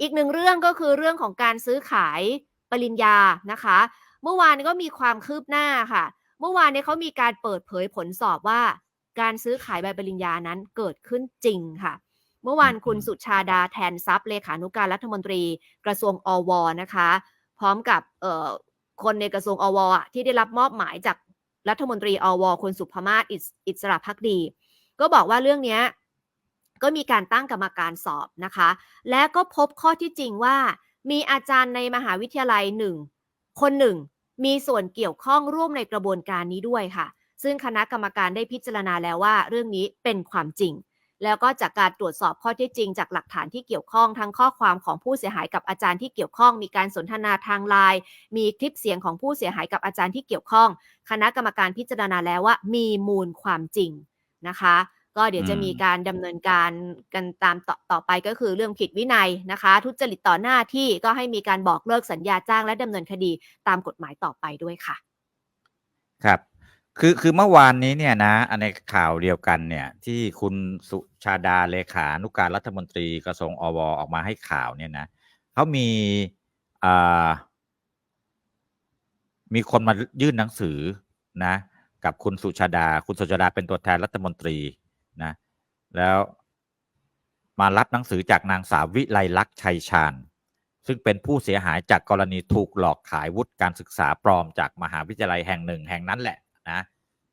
อีกหนึ่งเรื่องก็คือเรื่องของการซื้อขายปริญญานะคะ เมื่อวานก็มีความคืบหน้าค่ะ เมื่อวานเนี้เขามีการเปิดเผยผลสอบว่า การซื้อขายใบปริญญานั้นเกิดขึ้นจริงค่ะ เมื่อวานคุณสุชาดาแทนทรัพย์เลขานุการรัฐมนตรี กระทรวงอวนะคะ พร้อมกับเอ่อคนในกระทรวงอวที่ได้รับมอบหมายจากรัฐมนตรีอวคุณสุภมาศอิสอิสระพักดี ก็บอกว่าเรื่องเนี้ย ก็มีการตั้งกรรมการสอบนะคะ และก็พบข้อที่จริงว่า มีอาจารย์ในมหาวิทยาลัยหนึ่งคนหนึ่ง มีส่วนเกี่ยวข้องร่วมในกระบวนการนี้ด้วยค่ะ ซึ่งคณะกรรมการได้พิจารณาแล้วว่า เรื่องนี้เป็นความจริง แล้วก็จากการตรวจสอบข้อเท็จจริง จากหลักฐานที่เกี่ยวข้องทั้งข้อความของผู้เสียหายกับอาจารย์ที่เกี่ยวข้อง มีการสนทนาทางไลน์มีคลิปเสียงของผู้เสียหายกับอาจารย์ที่เกี่ยวข้อง คณะกรรมการพิจารณาแล้วว่า มีมูลความจริงนะคะ ก็เดี๋ยวจะอืมมีการดำเนินการกันตามต่อต่อไปก็คือเรื่องผิดวินัยนะคะ ทุจริตต่อหน้าที่ก็ให้มีการบอกเลิกสัญญาจ้างและดำเนินคดีตามกฎหมายต่อไปด้วยค่ะ ครับคือคือเมื่อวานนี้เนี่ยนะอันในข่าวเดียวกันเนี่ยที่คุณสุชาดาเลขานุการรัฐมนตรีกระทรวงอวออกมาให้ข่าวเนี่ยนะเขามีอ่ามีคนมายื่นหนังสือนะ กับคุณสุชาดา คุณสุชาดาเป็นตัวแทนรัฐมนตรี นะแล้วมารับหนังสือจากนางสาววิไลลักษณ์ชัยชาญ ซึ่งเป็นผู้เสียหายจากกรณีถูกหลอกขายวุฒิการศึกษาปลอมจากมหาวิทยาลัยแห่งหนึ่งแห่งนั้นแหละนะ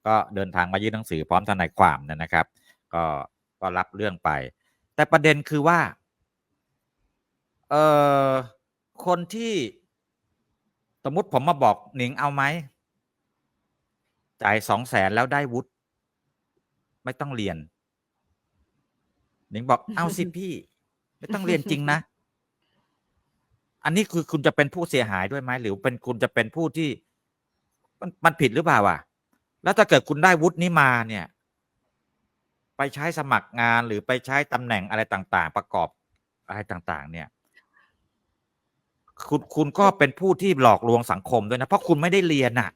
ก็เดินทางมายื่นหนังสือพร้อมทนายความนะครับ ก็ก็รับเรื่องไป แต่ประเด็นคือว่าเอ่อคนที่สมมติผมมาบอกหนิงเอาไหมจ่ายสองแสนแล้วได้วุฒิไม่ต้องเรียน นิงบอก เอาสิพี่ ไม่ต้องเรียนจริงนะ อันนี้คือคุณจะเป็นผู้เสียหายด้วยไหมหรือเป็นคุณจะเป็นผู้ที่ มันมันผิดหรือเปล่าอะ แล้วถ้าเกิดคุณได้วุฒินี้มาเนี่ย ไปใช้สมัครงานหรือไปใช้ตำแหน่งอะไรต่าง ๆ ประกอบอะไรต่าง ๆ เนี่ย คุณคุณก็เป็นผู้ที่หลอกลวงสังคมด้วยนะ เพราะคุณไม่ได้เรียนน่ะ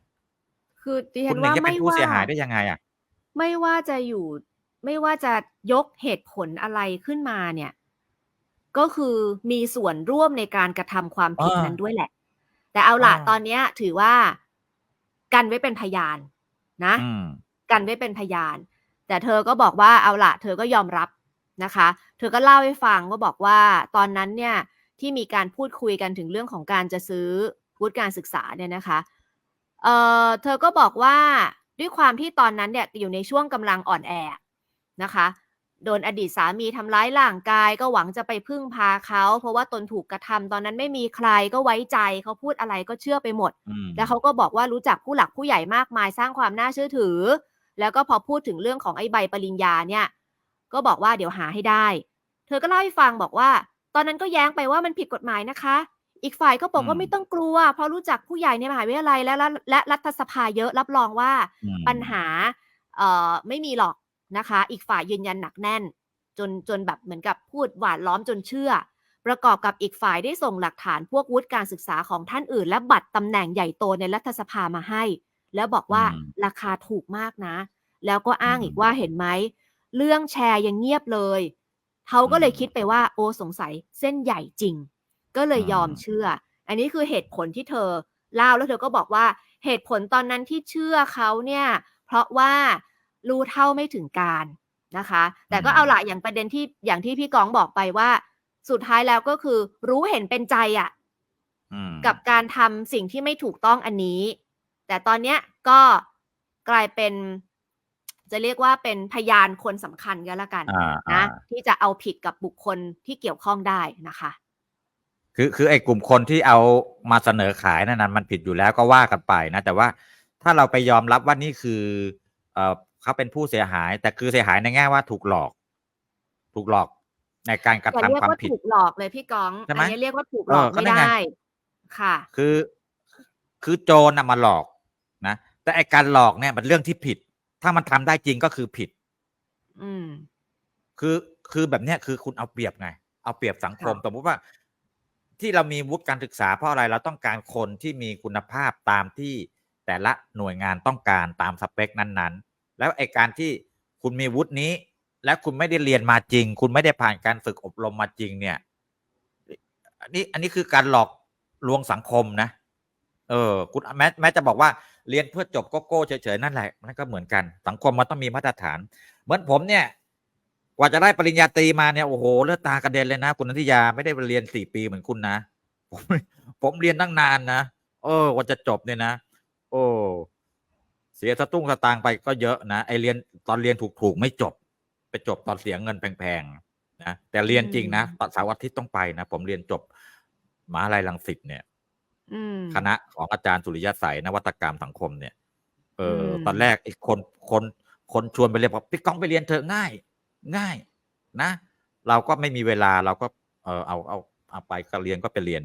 คือดิคุฉัณนถึงว่าจะเป็ไม่นผู้ว่า เสียหายได้ยังไงอะ ไม่ว่าจะอยู่ ไม่ว่าจะยกเหตุผลอะไรขึ้นมาเนี่ย ก็คือมีส่วนร่วมในการกระทำความผิดอ่านั้นด้วยแหละ แต่เอาล่ะอ่าตอนเนี้ยถือว่ากันไว้เป็นพยาน นะอืมกันไว้เป็นพยาน แต่เธอก็บอกว่าเอาล่ะ เธอก็ยอมรับนะคะ เธอก็เล่าให้ฟังว่าบอกว่า ตอนนั้นเนี่ยที่มีการพูดคุยกันถึงเรื่องของการจะซื้อวุฒิการศึกษาเนี่ยนะคะ เอ่อเธอก็บอกว่าด้วยความที่ตอนนั้นเนี่ยอยู่ในช่วงกำลังอ่อนแอ นะคะ โดนอดีตสามีทำร้ายร่างกายก็หวังจะไปพึ่งพาเขา เพราะว่าตนถูกกระทำตอนนั้นไม่มีใครก็ไว้ใจเขาพูดอะไรก็เชื่อไปหมดอืมแล้วเขาก็บอกว่ารู้จักผู้หลักผู้ใหญ่มากมายสร้างความน่าเชื่อถือ แล้วก็พอพูดถึงเรื่องของไอ้ใบปริญญาเนี่ย ก็บอกว่าเดี๋ยวหาให้ได้ เธอก็เล่าให้ฟังบอกว่า ตอนนั้นก็แย้งไปว่ามันผิดกฎหมายนะคะอีกฝ่ายก็บอกว่าอืมไม่ต้องกลัว เพราะรู้จักผู้ใหญ่ในมหาวิทยาลัยและและและรัฐสภาเยอะรับรองว่าอืมปัญหาเอ่อไม่มีหรอก นะคะ อีกฝ่ายยืนยันหนักแน่น จนจนแบบเหมือนกับพูดหวานล้อมจนเชื่อ ประกอบกับอีกฝ่ายได้ส่งหลักฐานพวกวุฒิการศึกษาของท่านอื่น และบัตรตำแหน่งใหญ่โตในรัฐสภามาให้ แล้วบอกว่าอืมราคาถูกมากนะ แล้วก็อ้างอืมอีกว่าเห็นไหมเรื่องแชร์ยังเงียบเลยเขาก็เลยอืมคิดไปว่า โอ้สงสัยเส้นใหญ่จริง ก็เลยอืมยอมเชื่อ อันนี้คือเหตุผลที่เธอเล่าแล้วเธอก็บอกว่าเหตุผลตอนนั้นที่เชื่อเขาเนี่ย เพราะว่า รู้เท่าไม่ถึงการนะคะ แต่ก็เอาละอย่างประเด็นที่อย่างที่พี่กองบอกไปว่า สุดท้ายแล้วก็คือรู้เห็นเป็นใจอะอืมกับการทำสิ่งที่ไม่ถูกต้องอันนี้ แต่ตอนเนี้ยก็กลายเป็น จะเรียกว่าเป็นพยานคนสำคัญก็แล้วกันอ่านะอ่าที่จะเอาผิดกับบุคคลที่เกี่ยวข้องได้นะคะคือคือไอ้กลุ่มคนที่เอามาเสนอขายนั่นนะมันผิดอยู่แล้วก็ว่ากันไปนะ แต่ว่าถ้าเราไปยอมรับว่านี่คือเอ่อ เขาเป็นผู้เสียหาย แต่คือเสียหายในแง่ว่าถูกหลอก ถูกหลอกในการกระอย่าทำเรียกความว่าผิดถูกหลอกเลยพี่กองใช่ไหมอันนี้เรียกว่าถูกหลอกเออก็ไม่ได้ไงได้ ค่ะ คือคือโจรน่ะมาหลอกนะแต่ไอ้การหลอกเนี่ยมันเรื่องที่ผิด ถ้ามันทำได้จริงก็คือผิด อืม คือคือแบบเนี้ยคือคุณเอาเปรียบไง เอาเปรียบสังคมค่ะสมมติว่า ที่เรามีวุฒิการศึกษาเพราะอะไรเราต้องการคนที่มีคุณภาพตามที่แต่ละหน่วยงานต้องการตามสเปคนั้นๆ แล้วไอการที่คุณมีวุฒินี้ และคุณไม่ได้เรียนมาจริง คุณไม่ได้ผ่านการฝึกอบรมมาจริงเนี่ยอันนี้อันนี้คือการหลอกลวงสังคมนะ เออ คุณแม้แม้จะบอกว่าเรียนเพื่อจบโกโก้เฉยๆนั่นแหละนั่นก็เหมือนกัน สังคมมันต้องมีมาตรฐาน เหมือนผมเนี่ย กว่าจะได้ปริญญาตรีมาเนี่ยโอ้โหเลือดตากระเด็นเลยนะ คุณนันทิยาไม่ได้เรียนสี่ปีเหมือนคุณนะผมผมเรียนตั้งนานนะเออกว่าจะจบเนี่ยนะ โอ้ เสียสตุ้งสตางค์ไปก็เยอะนะไอเรียนตอนเรียนถูกๆไม่จบ ไปจบตอนเสียเงินแพงๆนะแต่เรียนจริงนะตอนเสาร์อาทิตย์ต้องไปนะ ผมเรียนจบมหาลัยรังสิตเนี่ยอืมคณะของอาจารย์สุริยะใสยนวัตกรรมสังคมเนี่ย เอออมตอนแรกไอ้คนคนคนชวนไปเรียนบอกพี่ก้องไปเรียนเถอะง่าย ง่าย นะ เราก็ไม่มีเวลาเราก็ เออเอาเอาเอาไปก็เรียนก็ไปเรียน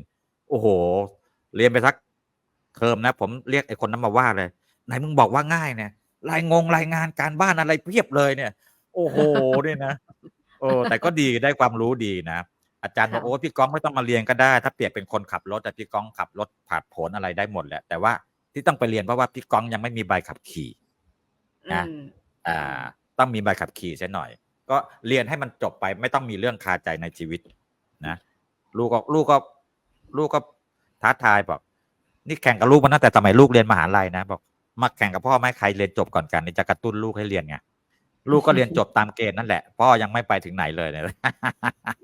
โอ้โห เรียนไปสักเทอมนะ ผมเรียกไอ้คนนั้นมาว่าเลย ไหนมึงบอกว่าง่ายเนี่ยรายงงรายงานการบ้านอะไรเพียบเลยเนี่ย โอ้โหเนี่ยนะโอ้แต่ก็ดีได้ความรู้ดีนะอาจารย์บอกค่ะโอ้พี่ก้องไม่ต้องมาเรียนก็ได้ ถ้าเปรียบเป็นคนขับรถแต่พี่ก้องขับรถผ่านผลอะไรได้หมดแหละแต่ว่าที่ต้องไปเรียนเพราะว่าพี่ก้องยังไม่มีใบขับขี่นะอืมอ่า ต้องมีใบขับขี่ใช่หน่อย ก็เรียนให้มันจบไป ไม่ต้องมีเรื่องคาใจในชีวิต นะลูกก็ลูกก็ลูกก็ท้าทายบอกนี่แข่งกับลูกมาตั้งแต่สมัยลูกเรียนมหาลัยนะบอก มาแข่งกับพ่อไหม่ใครเรียนจบก่อนกันนี่จะกระตุ้นลูกให้เรียนไงลูกก็เรียนจบตามเกณฑ์นั่นแหละ พ่อยังไม่ไปถึงไหนเลยเนี่ย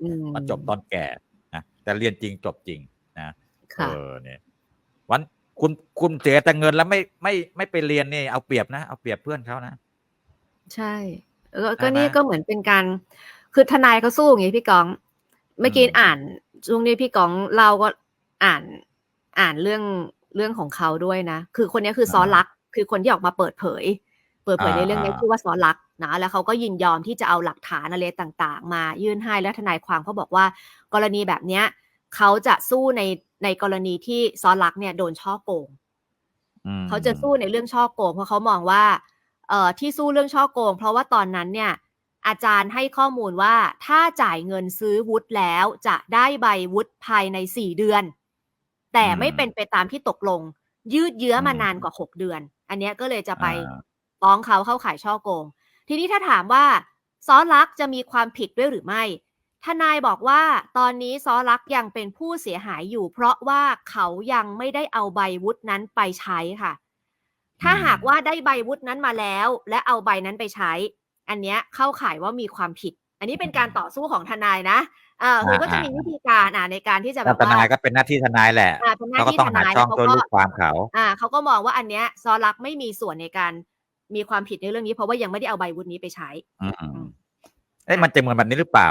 อืมมาจบตอนแก่นะแต่เรียนจริงจบจริงนะค่ะเออเนี่ยวันคุณคุณเสียแต่เงินแล้วไม่ไม่ไม่ไปเรียนนี่เอาเปรียบนะเอาเปรียบเพื่อนเขานะใช่เออใช่ก็ไหมนี่ก็เหมือนเป็นการ คือทนายเขาสู้อย่างงี้พี่กอง เมื่อกี้อืมอ่านช่วงนี้พี่กองเราก็อ่านอ่านเรื่องเรื่องของเขาด้วยนะ คือคนนี้คือซ้อนรัก คือคนที่ออกมาเปิดเผย เปิดเผยในเรื่องนี้ชื่อว่าซ้อนรักนะแล้วเขาก็ยินยอมที่จะเอาหลักฐานอะไรต่างๆ มายื่นให้แล้วทนายความเขาบอกว่า กรณีแบบเนี้ยเขาจะสู้ในในกรณีที่ซ้อนรักเนี่ยโดนช่อโกงอืมเขาจะสู้ในเรื่องช่อโกงเพราะเขามองว่าเอ่อที่สู้เรื่องช่อโกง เพราะว่าตอนนั้นเนี่ย อาจารย์ให้ข้อมูลว่าถ้าจ่ายเงินซื้อวุฒิแล้วจะได้ใบวุฒิภายในสี่เดือน แต่ไม่เป็นไปตามที่ตกลง ยืดเยื้อมานานกว่าหกเดือน อันเนี้ยก็เลยจะไปอ่าฟ้องเขาเข้าข่ายช่อโกง ทีนี้ถ้าถามว่าซ้อลักษณ์จะมีความผิดด้วยหรือไม่ ทนายบอกว่าตอนนี้ซ้อลักษณ์ยังเป็นผู้เสียหายอยู่ เพราะว่าเขายังไม่ได้เอาใบวุฒินั้นไปใช้ค่ะ ถ้าหากว่าได้ใบวุฒินั้นมาแล้ว และเอาใบนั้นไปใช้ อันเนี้ยเข้าข่ายว่ามีความผิด อันนี้เป็นการต่อสู้ของทนายนะเออคือก็จะมีวิธีการอ่าในการที่จะแบถ้าบทว่านายก็เป็นหน้าที่ทนายแหละอ่าเป็นหน้าเขาก็ที่ต้องทหานายช่องเขาตัวก็ลูกความเขาอ่าเขาก็มองว่าอันเนี้ยซอลักษณ์ไม่มีส่วนในการมีความผิดในเรื่องนี้เพราะว่ายังไม่ได้เอาใบวุฒินี้ไปใช้อืมเอ้ยมันจะเหมือนแบบนี้หรือเปล่า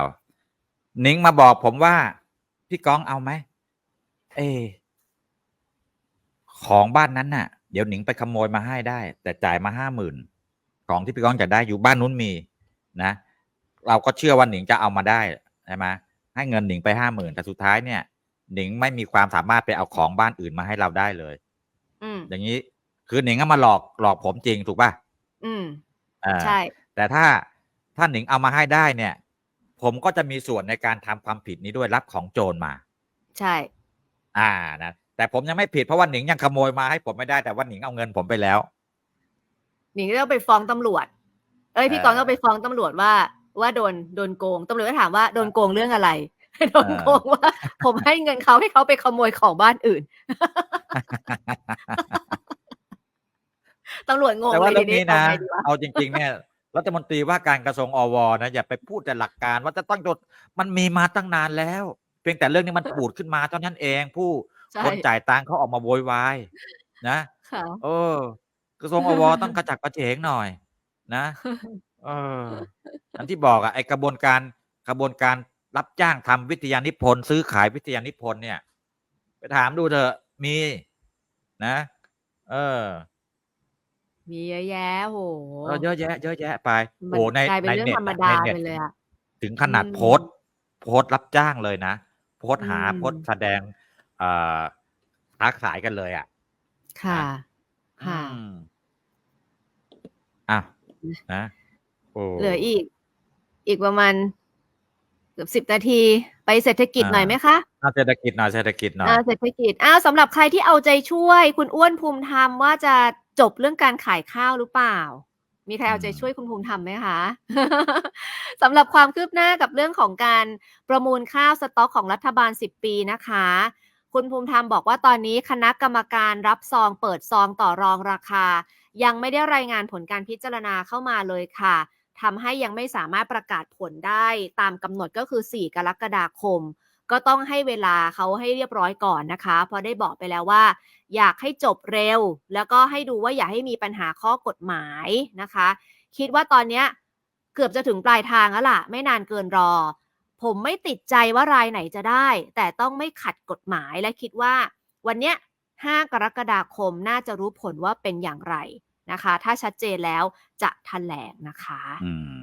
นิ้งมาบอกผมว่า พี่ก้องเอาไหมเออของบ้านนั้นน่ะ เดี๋ยวหนิงไปขโมยมาให้ได้ แต่จ่ายมาห้าหมื่นของที่พี่ก้องจะได้อยู่บ้านนู้นมี นะ เราก็เชื่อว่าหนิงจะเอามาได้ใช่ไหมให้เงินหนิงไปห้าหมื่นแต่สุดท้ายเนี่ย หนิงไม่มีความสามารถไปเอาของบ้านอื่นมาให้เราได้เลย อืมอย่างนี้คือหนิงก็มาหลอกหลอกผมจริงถูกป่ะอืมอ่าใช่ แต่ถ้าถ้าหนิงเอามาให้ได้เนี่ย ผมก็จะมีส่วนในการทำความผิดนี้ด้วยรับของโจรมา ใช่ อ่านะแต่ผมยังไม่ผิดเพราะว่าหนิงยังขโมยมาให้ผมไม่ได้แต่ว่าหนิงเอาเงินผมไปแล้ว หนิงก็ต้องไปฟ้องตำรวจ เอ้ยพี่เออกองต้องไปฟ้องตำรวจว่า ว่าโดนโดนโกงตำรวจก็ถามว่าโดนโกงเรื่องอะไรโดนโกงว่า ผมให้เงินเขาให้เขาไปขโมยของบ้านอื่นตำรวจงงแต่เลว่ายเรื่องทีนี้นะเอาไงดีวะเอาจริง ๆ เนี่ยรัฐมนตรีว่าการกระทรวงอวนะอย่าไปพูดแต่หลักการว่าจะต้องโดนมันมีมาตั้งนานแล้ว เพียงแต่เรื่องนี้มันปูดขึ้นมาเท่านั้นเองผู้ใช่คนจ่ายตังค์เขาออกมาโวยวายนะค่ะเออกระทรวงอวต้องกระจัดกระเฉงหน่อย นะ เอออันที่บอกอะไอกระบวนการกระบวนการรับจ้างทำวิทยานิพนธ์ซื้อขายวิทยานิพนธ์เนี่ย ไปถามดูเถอะมีนะ เออ มีเยอะแยะโหเออเยอะแยะ เยอะแยะไปมันโอ้ในกลายเป็นในเรื่องเน็ตธรรมอะดาในเน็ตไปเลยอะถึงขนาดอืมโพสต์โพสต์รับจ้างเลยนะโพสต์หาอืมโพสต์แสดงเอ่อค้าขายกันเลยอะ ค่ะ ค่ะอืมอะนะ โอ้เหลืออีก อีกประมาณเกือบสิบนาที ไปเศรษฐกิจหน่อยไหมคะเอาเศรษฐกิจหน่อยเศรษฐกิจหน่อยอ่าเศรษฐกิจอ้าวสำหรับใครที่เอาใจช่วย คุณอ้วนภูมิธรรมว่าจะจบเรื่องการขายข้าวหรือเปล่า มีใครเอาใจอืมช่วยคุณภูมิธรรมไหมคะสำหรับความคืบหน้ากับเรื่องของการประมูลข้าวสต็อกของรัฐบาล 10 ปีนะคะคุณภูมิธรรมบอกว่าตอนนี้คณะกรรมการรับซองเปิดซองต่อรองราคา ยังไม่ได้รายงานผลการพิจารณาเข้ามาเลยค่ะ ทำให้ยังไม่สามารถประกาศผลได้ตามกำหนดก็คือ 4 กรกฎาคม ก็ต้องให้เวลาเขาให้เรียบร้อยก่อนนะคะเพราะได้บอกไปแล้วว่า อยากให้จบเร็ว แล้วก็ให้ดูว่าอย่าให้มีปัญหาข้อกฎหมายนะคะ คิดว่าตอนนี้เกือบจะถึงปลายทางแล้วล่ะ ไม่นานเกินรอ ผมไม่ติดใจว่ารายไหนจะได้ แต่ต้องไม่ขัดกฎหมายและคิดว่า วันเนี้ย5กรกฎาคมน่าจะรู้ผลว่าเป็นอย่างไร นะคะ ถ้าชัดเจนแล้วจะแถลงนะคะ อืม